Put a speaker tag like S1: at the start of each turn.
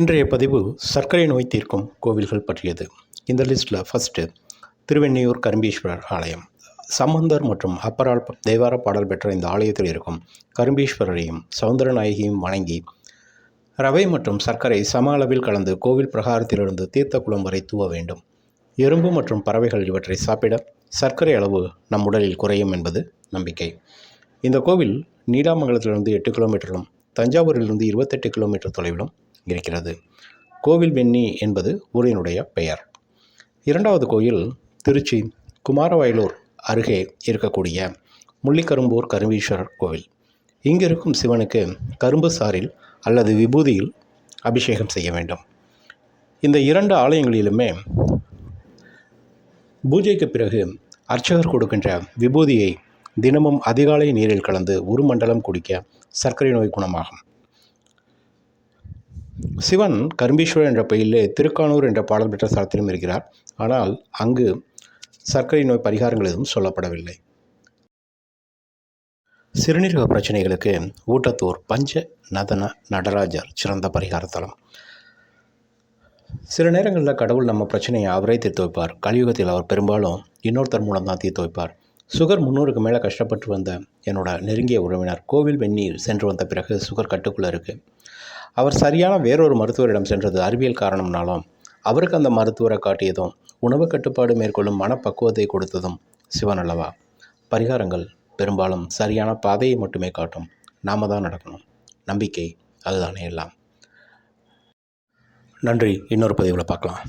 S1: இன்றைய பதிவு சர்க்கரை நோய் தீர்க்கும் கோவில்கள் பற்றியது. இந்த லிஸ்ட்டில் ஃபஸ்ட்டு திருவெண்ணியூர் கரும்பீஸ்வரர் ஆலயம். சம்பந்தர் மற்றும் அப்பரால் தேவார பாடல் பெற்ற இந்த ஆலயத்தில் இருக்கும் கரும்பீஸ்வரரையும் சவுந்தரநாயகியும் வணங்கி ரவை மற்றும் சர்க்கரை சம அளவில் கலந்து கோவில் பிரகாரத்திலிருந்து தீர்த்த குளம் வரை தூவ வேண்டும். எறும்பு மற்றும் பறவைகள் இவற்றை சாப்பிட சர்க்கரை அளவு நம் உடலில் குறையும் என்பது நம்பிக்கை. இந்த கோவில் நீடாமங்கலத்திலிருந்து எட்டு கிலோமீட்டரிலும் தஞ்சாவூரிலிருந்து இருபத்தெட்டு கிலோமீட்டர் தொலைவிலும் இருக்கிறது. கோவில் வெண்ணி என்பது ஊரினுடைய பெயர். இரண்டாவது கோயில் திருச்சி குமாரவயலூர் அருகே இருக்கக்கூடிய முள்ளிக்கரும்பூர் கரும்பீஸ்வரர் கோவில். இங்கிருக்கும் சிவனுக்கு கரும்பு சாறில் அல்லது விபூதியில் அபிஷேகம் செய்ய வேண்டும். இந்த இரண்டு ஆலயங்களிலுமே பூஜைக்கு பிறகு அர்ச்சகர் கொடுக்கின்ற விபூதியை தினமும் அதிகாலை நீரில் கலந்து ஒரு மண்டலம் குடிக்க சர்க்கரை நோய் குணமாகும். சிவன் கரும்பீஸ்வரர் என்ற பெயிலே திருக்கானூர் என்ற பாடல் பெற்ற ஸ்தலத்திலும் இருக்கிறார். ஆனால் அங்கு சர்க்கரை நோய் பரிகாரங்கள் எதுவும் சொல்லப்படவில்லை. சிறுநீரக பிரச்சனைகளுக்கு ஊட்டத்தூர் பஞ்ச நதன நடராஜர் சிறந்த பரிகார தலம். சில நேரங்களில் கடவுள் நம்ம பிரச்சனையை அவரே தீர்த்து வைப்பார். கலியுகத்தில் அவர் பெரும்பாலும் இன்னொருத்தர் மூலம் தான் தீர்த்து வைப்பார். சுகர் முந்நூறுக்கு மேலே கஷ்டப்பட்டு வந்த என்னோட நெருங்கிய உறவினர் கோவில் வெந்நீர் சென்று வந்த பிறகு சுகர் கட்டுக்குள்ளே இருக்குது அவர் சரியான வேறொரு மருத்துவரிடம் சென்றது அறிவியல் காரணம்னாலும் அவருக்கு அந்த மருத்துவரை காட்டியதும் உணவு கட்டுப்பாடு மேற்கொள்ளும் மனப்பக்குவத்தை கொடுத்ததும் சிவன் அல்லவா? பரிகாரங்கள் பெரும்பாலும் சரியான பாதையை மட்டுமே காட்டும். நாம தான் நடக்கணும். நம்பிக்கை அதுதானே எல்லாம். நன்றி. இன்னொரு பதிவில் பார்க்கலாம்.